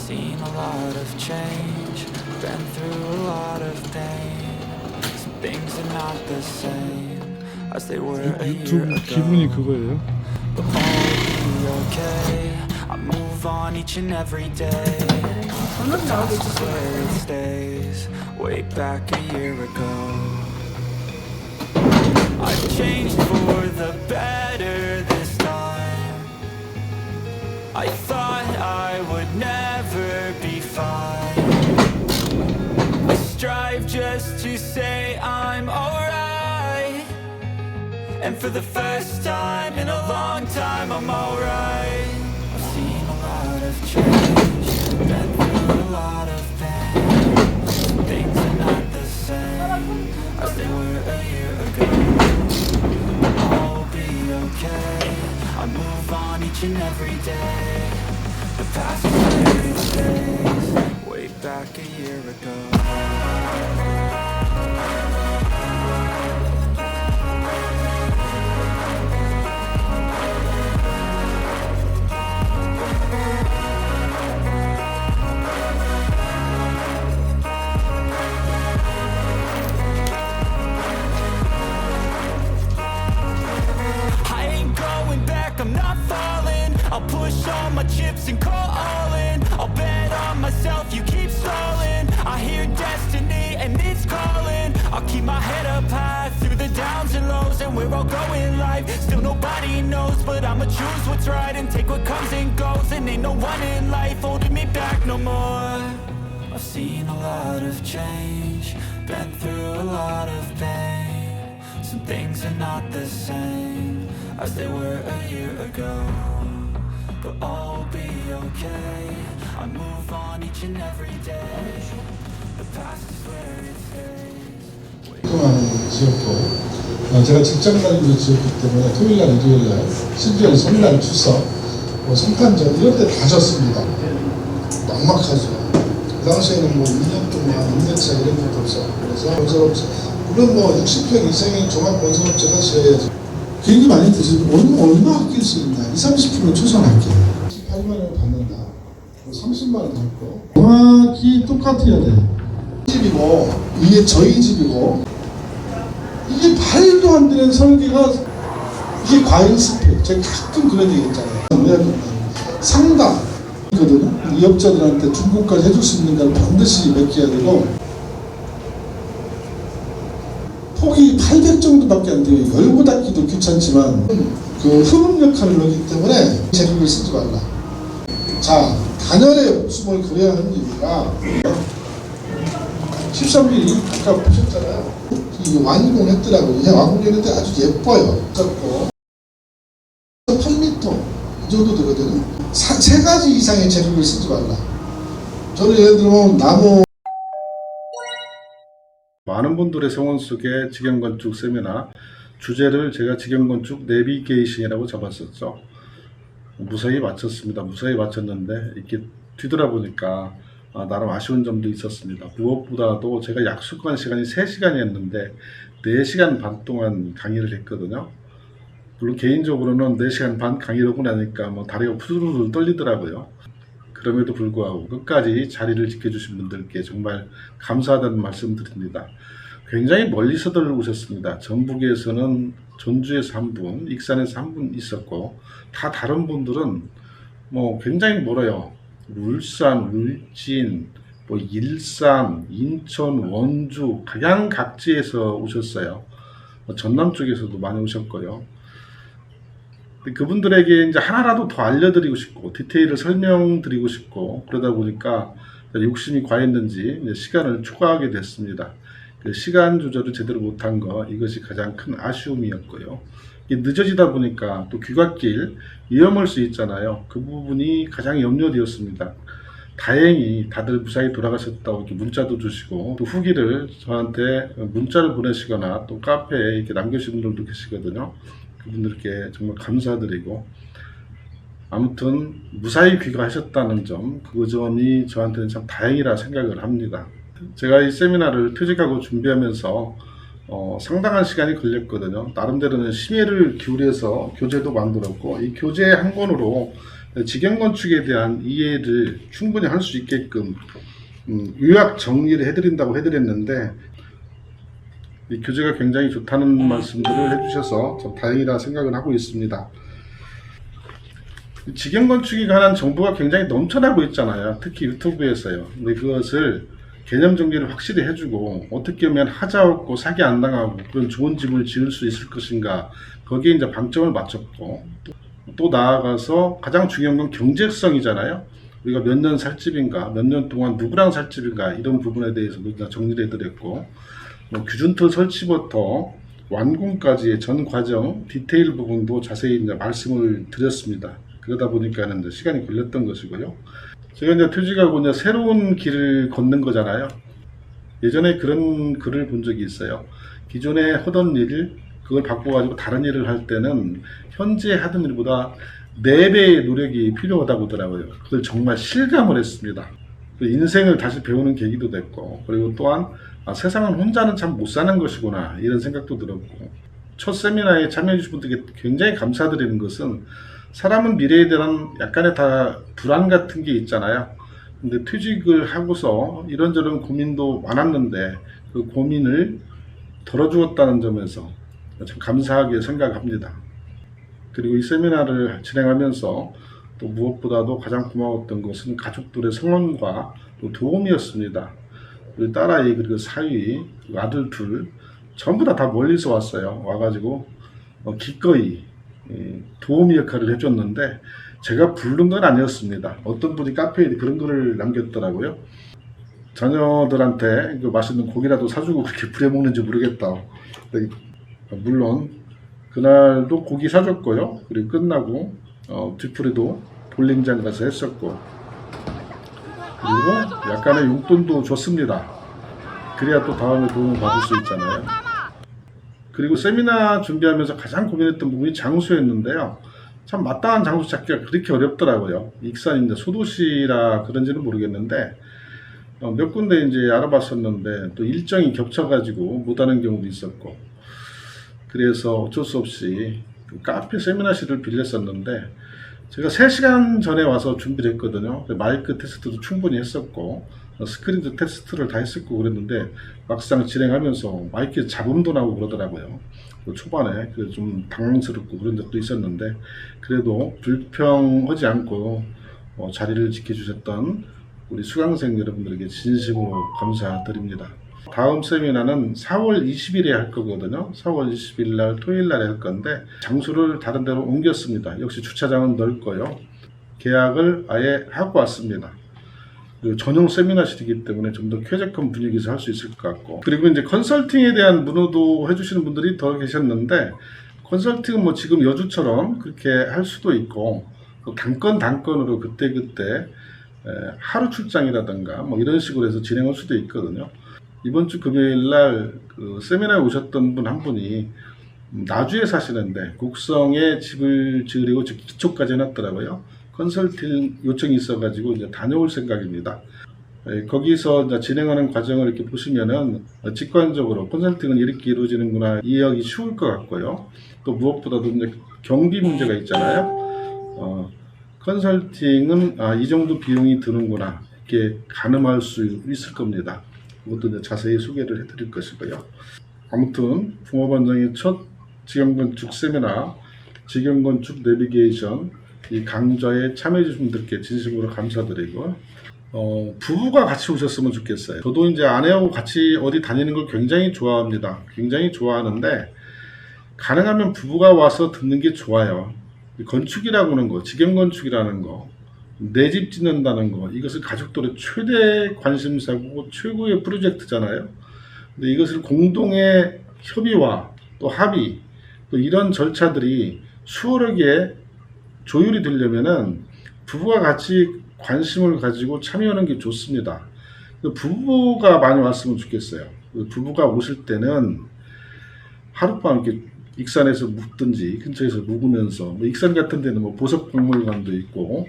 seen a lot of change, been through a lot of pain. Some things are not the same as they were a year 유튜브 기분이 ago. 그거예요. But all will be okay. I move on each and every day. 저는 나오고 Past is 있었어요. where it stays. Way back a year ago. I've changed for the better this time. I thought For the first time in a long time, I'm alright. I've seen a lot of change, and we're all going live. Still nobody knows, but I'ma choose what's right and take what comes and goes. And ain't no one in life holding me back no more. I've seen a lot of change, been through a lot of pain. Some things are not the same as they were a year ago. But all will be okay. I move on each and every day. The past is where it stays. 활동하는 지역도 어, 제가 직장 다니면서 지었기 때문에 토요일날, 일요일날, 심지어 설날, 추석, 뭐 성탄절 이런 때 다 졌습니다. 막막하죠. 그 당시에는 뭐 2년 동안 2년차 이런 것도 없어. 그래서 건설업체, 물론 뭐 60평 이상의 종합 건설업체가 지어야지. 비행기 많이 드시고 얼마, 얼마 아낄 수 있나? 2, 30%는 최소한 아껴요. 18만 원을 받는다. 뭐 30만 원 받고. 정확히 똑같아야 돼. 집이고 이게 저희 집이고 이게 말도 안 되는 설계가 이게 과잉 스펙 제가 가끔 그런 얘기 했잖아요. 왜 상담이거든요 이 업자들한테 중고까지 해줄 수 있는 걸 반드시 맡겨야 되고 폭이 800 정도밖에 안 돼요. 열고 닫기도 귀찮지만 그 흡음 역할을 하기 때문에 재료를 쓰지 말라. 자 단열의 목숨을 그려야 하는 이유가 13mm 아까 보셨잖아요. 이 완공 했더라고요. 그냥 완공했는데 아주 예뻐요. 작고 8m 이 정도 되거든요. 사- 세 가지 이상의 재료를 쓰지 말라. 저는 예를 들면 나무 많은 분들의 성원 속에 직영건축 세미나 주제를 제가 직영건축 내비게이션이라고 잡았었죠. 무사히 마쳤습니다. 무사히 마쳤는데 이렇게 뒤돌아보니까 아, 나름 아쉬운 점도 있었습니다. 무엇보다도 제가 약속한 시간이 3시간이었는데 4시간 반 동안 강의를 했거든요. 물론 개인적으로는 4시간 반 강의를 하고 나니까 뭐 다리가 푸르르 떨리더라고요. 그럼에도 불구하고 끝까지 자리를 지켜주신 분들께 정말 감사하다는 말씀 드립니다. 굉장히 멀리서들 오셨습니다. 전북에서는 전주에서 한 분, 익산에서 한 분 있었고, 다 다른 분들은 뭐 굉장히 멀어요. 울산, 울진, 뭐 일산, 인천, 원주, 가양 각지에서 오셨어요. 뭐 전남 쪽에서도 많이 오셨고요. 그분들에게 이제 하나라도 더 알려드리고 싶고 디테일을 설명드리고 싶고 그러다 보니까 욕심이 과했는지 시간을 초과하게 됐습니다. 그 시간 조절을 제대로 못한 거 이것이 가장 큰 아쉬움이었고요. 늦어지다 보니까 또 귀갓길 위험할 수 있잖아요. 그 부분이 가장 염려되었습니다. 다행히 다들 무사히 돌아가셨다고 이렇게 문자도 주시고 또 후기를 저한테 문자를 보내시거나 또 카페에 이렇게 남겨주신 분들도 계시거든요. 그분들께 정말 감사드리고 아무튼 무사히 귀가하셨다는 점, 그 점이 저한테는 참 다행이라 생각을 합니다. 제가 이 세미나를 퇴직하고 준비하면서 어, 상당한 시간이 걸렸거든요. 나름대로는 심혈을 기울여서 교재도 만들었고 이 교재 한 권으로 직영 건축에 대한 이해를 충분히 할 수 있게끔 음, 요약 정리를 해드린다고 해드렸는데 이 교재가 굉장히 좋다는 말씀들을 해주셔서 참 다행이라 생각을 하고 있습니다. 직영 건축에 관한 정보가 굉장히 넘쳐나고 있잖아요. 특히 유튜브에서요. 근데 그것을 개념 정리를 확실히 해주고 어떻게 하면 하자 없고 사기 안 당하고 그런 좋은 집을 지을 수 있을 것인가 거기에 이제 방점을 맞췄고 또, 또 나아가서 가장 중요한 건 경제성이잖아요. 우리가 몇 년 살 집인가, 몇 년 동안 누구랑 살 집인가 이런 부분에 대해서도 이제 정리를 해드렸고 뭐 규준틀 설치부터 완공까지의 전 과정 디테일 부분도 자세히 이제 말씀을 드렸습니다. 그러다 보니까는 시간이 걸렸던 것이고요. 제가 이제 퇴직하고 이제 새로운 길을 걷는 거잖아요. 예전에 그런 글을 본 적이 있어요. 기존에 하던 일을 그걸 바꿔가지고 다른 일을 할 때는 현재 하던 일보다 4배의 노력이 필요하다고 하더라고요. 그걸 정말 실감을 했습니다. 그 인생을 다시 배우는 계기도 됐고, 그리고 또한 아, 세상은 혼자는 참 못 사는 것이구나, 이런 생각도 들었고, 첫 세미나에 참여해주신 분들께 굉장히 감사드리는 것은 사람은 미래에 대한 약간의 다 불안 같은 게 있잖아요. 근데 퇴직을 하고서 이런저런 고민도 많았는데 그 고민을 덜어주었다는 점에서 참 감사하게 생각합니다. 그리고 이 세미나를 진행하면서 또 무엇보다도 가장 고마웠던 것은 가족들의 성원과 또 도움이었습니다. 우리 딸아이 그리고 사위 그리고 아들 둘 전부 다 다 멀리서 왔어요. 와가지고 어, 기꺼이 이, 도우미 역할을 해줬는데 제가 부른 건 아니었습니다. 어떤 분이 카페에 그런 글을 남겼더라고요. 자녀들한테 그 맛있는 고기라도 사주고 그렇게 부려먹는지 모르겠다. 물론 그날도 고기 사줬고요. 그리고 끝나고 어, 뒤풀이도 볼링장 가서 했었고 그리고 약간의 용돈도 줬습니다. 그래야 또 다음에 도움을 받을 수 있잖아요. 그리고 세미나 준비하면서 가장 고민했던 부분이 장소였는데요. 참 마땅한 장소 찾기가 그렇게 어렵더라고요. 익산인데 소도시라 그런지는 모르겠는데 어, 몇 군데 이제 알아봤었는데 또 일정이 겹쳐가지고 못하는 경우도 있었고 그래서 어쩔 수 없이 그 카페 세미나실을 빌렸었는데 제가 3시간 전에 와서 준비를 했거든요. 마이크 테스트도 충분히 했었고 어, 스크린도 테스트를 다 했었고 그랬는데 막상 진행하면서 마이크 잡음도 나고 그러더라고요. 그 초반에 그좀 당황스럽고 그런 적도 있었는데 그래도 불평하지 않고 어, 자리를 지켜주셨던 우리 수강생 여러분들에게 진심으로 감사드립니다. 다음 세미나는 4월 20일에 할 거거든요. 4월 20일 날 토요일 날에 할 건데 장소를 다른 데로 옮겼습니다. 역시 주차장은 넓고요. 계약을 아예 하고 왔습니다. 그리고 전용 세미나실이기 때문에 좀 더 쾌적한 분위기에서 할 수 있을 것 같고 그리고 이제 컨설팅에 대한 문의도 해주시는 분들이 더 계셨는데 컨설팅은 뭐 지금 여주처럼 그렇게 할 수도 있고 또 단건 단건으로 그때 그때 하루 출장이라든가 뭐 이런 식으로 해서 진행할 수도 있거든요. 이번 주 금요일 날 그 세미나에 오셨던 분 한 분이 음, 나주에 사시는데 곡성에 집을 지으려고 기초까지 해놨더라고요. 컨설팅 요청이 있어가지고 이제 다녀올 생각입니다. 예, 거기서 진행하는 과정을 이렇게 보시면은 어, 직관적으로 컨설팅은 이렇게 이루어지는구나 이해하기 쉬울 것 같고요. 또 무엇보다도 이제 경비 문제가 있잖아요. 어, 컨설팅은 아, 이 정도 비용이 드는구나 이렇게 가늠할 수 있을 겁니다. 그것도 이제 자세히 소개를 해드릴 것이고요. 아무튼 붕어반장의 첫 직영건축 세미나 직영건축 내비게이션 이 강좌에 참여해주신 분들께 진심으로 감사드리고 어, 부부가 같이 오셨으면 좋겠어요. 저도 이제 아내하고 같이 어디 다니는 걸 굉장히 좋아합니다. 굉장히 좋아하는데 가능하면 부부가 와서 듣는 게 좋아요. 이 건축이라고 하는 거, 직영 건축이라는 거, 내 집 짓는다는 거, 이것은 가족들의 최대 관심사고 최고의 프로젝트잖아요. 근데 이것을 공동의 협의와 또 합의, 또 이런 절차들이 수월하게 조율이 되려면은 부부가 같이 관심을 가지고 참여하는 게 좋습니다. 그 부부가 많이 왔으면 좋겠어요. 그 부부가 오실 때는 하룻밤 이렇게 익산에서 묵든지 근처에서 묵으면서 뭐 익산 같은 데는 뭐 보석박물관도 있고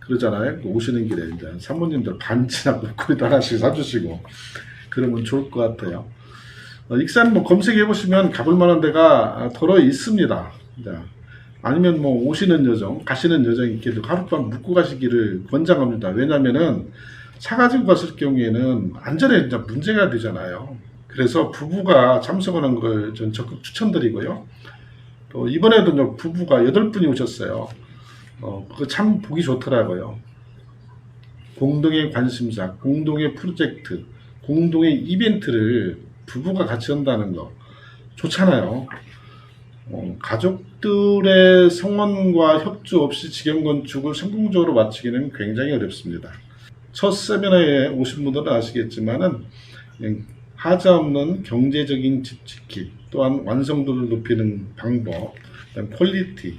그러잖아요. 그 오시는 길에 이제 사모님들 반지나 목걸이도 하나씩 사주시고 그러면 좋을 것 같아요. 어, 익산 뭐 검색해 보시면 가볼 만한 데가 덜어 있습니다. 이제 아니면 뭐 오시는 여정, 가시는 여정이 있게도 하룻밤 묵고 가시기를 권장합니다. 왜냐면은 차 가지고 갔을 경우에는 안전에 진짜 문제가 되잖아요. 그래서 부부가 참석하는 걸 전 적극 추천드리고요. 또 이번에도 이제 부부가 여덟 분이 오셨어요. 어, 그거 참 보기 좋더라고요. 공동의 관심사, 공동의 프로젝트, 공동의 이벤트를 부부가 같이 한다는 거 좋잖아요. 어, 가족들의 성원과 협조 없이 직영 건축을 성공적으로 마치기는 굉장히 어렵습니다. 첫 세미나에 오신 분들은 아시겠지만은 음, 하자 없는 경제적인 집 짓기, 또한 완성도를 높이는 방법, 퀄리티,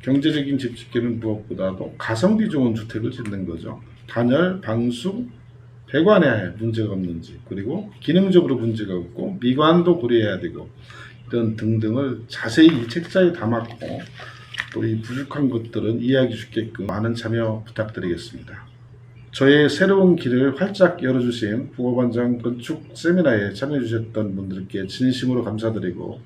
경제적인 집 짓기는 무엇보다도 가성비 좋은 주택을 짓는 거죠. 단열, 방수, 배관에 문제가 없는지, 그리고 기능적으로 문제가 없고 미관도 고려해야 되고 이런 등등을 자세히 이 책자에 담았고 또 이 부족한 것들은 이해하기 쉽게끔 많은 참여 부탁드리겠습니다. 저의 새로운 길을 활짝 열어주신 부업원장 건축 세미나에 참여해주셨던 분들께 진심으로 감사드리고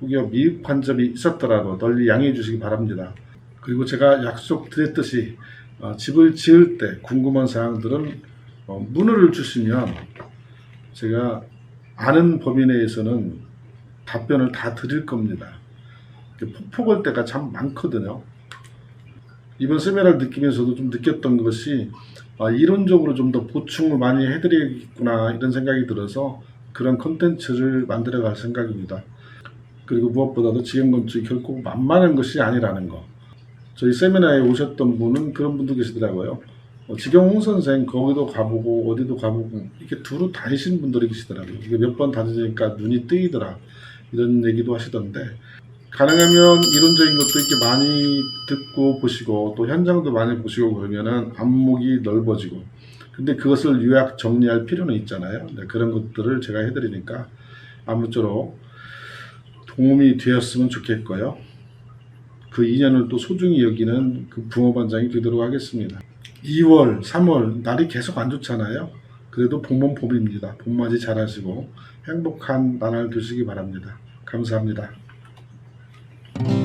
혹여 미흡한 점이 있었더라도 널리 양해해 주시기 바랍니다. 그리고 제가 약속드렸듯이 어, 집을 지을 때 궁금한 사항들은 어, 문의를 주시면 제가 아는 범위 내에서는 답변을 다 드릴 겁니다. 폭폭할 때가 참 많거든요. 이번 세미나를 느끼면서도 좀 느꼈던 것이 아, 이론적으로 좀 더 보충을 많이 해드리겠구나 이런 생각이 들어서 그런 컨텐츠를 만들어 갈 생각입니다. 그리고 무엇보다도 지형건축이 결코 만만한 것이 아니라는 거. 저희 세미나에 오셨던 분은 그런 분도 계시더라고요. 어, 지경홍 선생 거기도 가보고 어디도 가보고 이렇게 두루 다니신 분들이 계시더라고요. 이게 몇 번 다니니까 눈이 뜨이더라 이런 얘기도 하시던데 가능하면 이론적인 것도 이렇게 많이 듣고 보시고 또 현장도 많이 보시고 그러면은 안목이 넓어지고 근데 그것을 요약 정리할 필요는 있잖아요. 네, 그런 것들을 제가 해드리니까 아무쪼록 도움이 되었으면 좋겠고요. 그 인연을 또 소중히 여기는 그 붕어반장이 되도록 하겠습니다. 2월, 3월 날이 계속 안 좋잖아요. 그래도 봄은 봄입니다. 봄맞이 잘하시고 행복한 나날 되시기 바랍니다. 감사합니다.